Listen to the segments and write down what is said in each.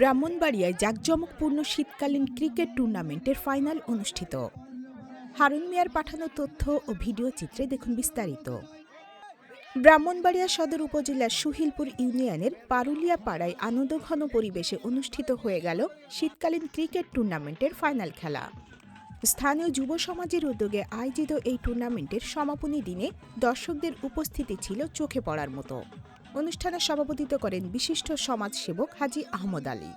ব্রাহ্মণবাড়িয়ায় জাঁকজমকপূর্ণ শীতকালীন ক্রিকেট টুর্নামেন্টের ফাইনাল অনুষ্ঠিত। হারুন মিয়ার পাঠানো তথ্য ও ভিডিও চিত্রে দেখুন বিস্তারিত। ব্রাহ্মণবাড়িয়া সদর উপজেলার সুহিলপুর ইউনিয়নের পারুলিয়া পাড়ায় আনন্দঘন পরিবেশে অনুষ্ঠিত হয়ে গেল শীতকালীন ক্রিকেট টুর্নামেন্টের ফাইনাল খেলা। স্থানীয় যুব সমাজের উদ্যোগে আয়োজিত এই টুর্নামেন্টের সমাপনী দিনে দর্শকদের উপস্থিতি ছিল চোখে পড়ার মতো। অনুষ্ঠানে সভাপতিত্ব করেন বিশিষ্ট সমাজসেবক হাজি আহমদ আলী।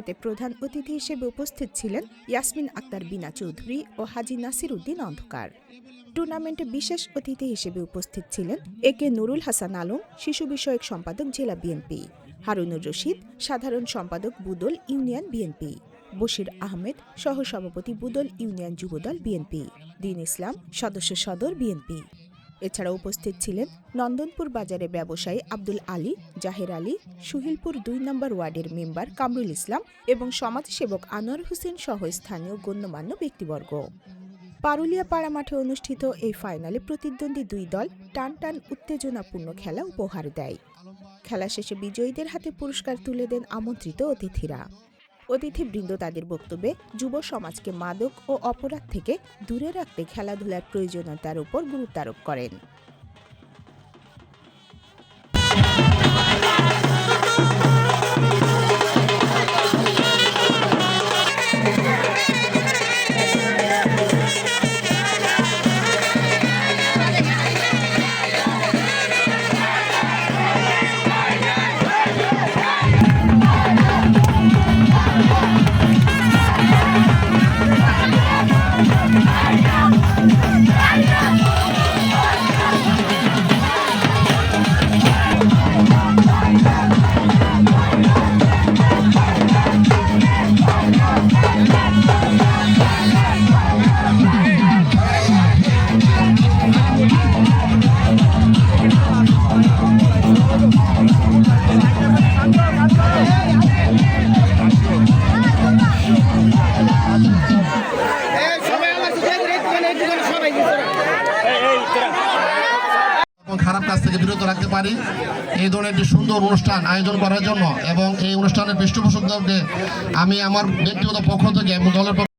এতে প্রধান অতিথি হিসেবে উপস্থিত ছিলেন ইয়াসমিন আক্তার বিনা চৌধুরী ও হাজি নাসির উদ্দিন অন্ধকার। টুর্নামেন্টে বিশেষ অতিথি হিসেবে উপস্থিত ছিলেন এ কে নুরুল হাসান আলম, শিশু বিষয়ক সম্পাদক জেলা বিএনপি, হারুনুর রশিদ, সাধারণ সম্পাদক বুদল ইউনিয়ন বিএনপি, বশির আহমেদ, সহসভাপতি বুদল ইউনিয়ন যুবদল বিএনপি, দিন ইসলাম, সদস্য সদর বিএনপি। এছাড়া উপস্থিত ছিলেন নন্দনপুর বাজারে ব্যবসায়ী আব্দুল আলী, জাহের আলী, সুহিলপুর দুই নম্বর ওয়ার্ডের মেম্বার কামরুল ইসলাম এবং সমাজসেবক আনোয়ার হোসেন সহ স্থানীয় গণ্যমান্য ব্যক্তিবর্গ। পারুলিয়া পাড়া মাঠে অনুষ্ঠিত এই ফাইনালে প্রতিদ্বন্দ্বী দুই দল টান টান উত্তেজনাপূর্ণ খেলা উপহার দেয়। খেলা শেষে বিজয়ীদের হাতে পুরস্কার তুলে দেন আমন্ত্রিত অতিথিরা। অতিথিবৃন্দ তাদের বক্তব্যে যুব সমাজকে মাদক ও অপরাধ থেকে দূরে রাখতে খেলাধুলার প্রয়োজনীয়তার উপর গুরুত্ব আরোপ করেন। এবং খারাপ কাজ থেকে বিরত রাখতে পারি। এই ধরনের একটি সুন্দর অনুষ্ঠান আয়োজন করার জন্য এবং এই অনুষ্ঠানের পৃষ্ঠপোষকদেরকে আমি আমার ব্যক্তিগত পক্ষ থেকে এবং দলের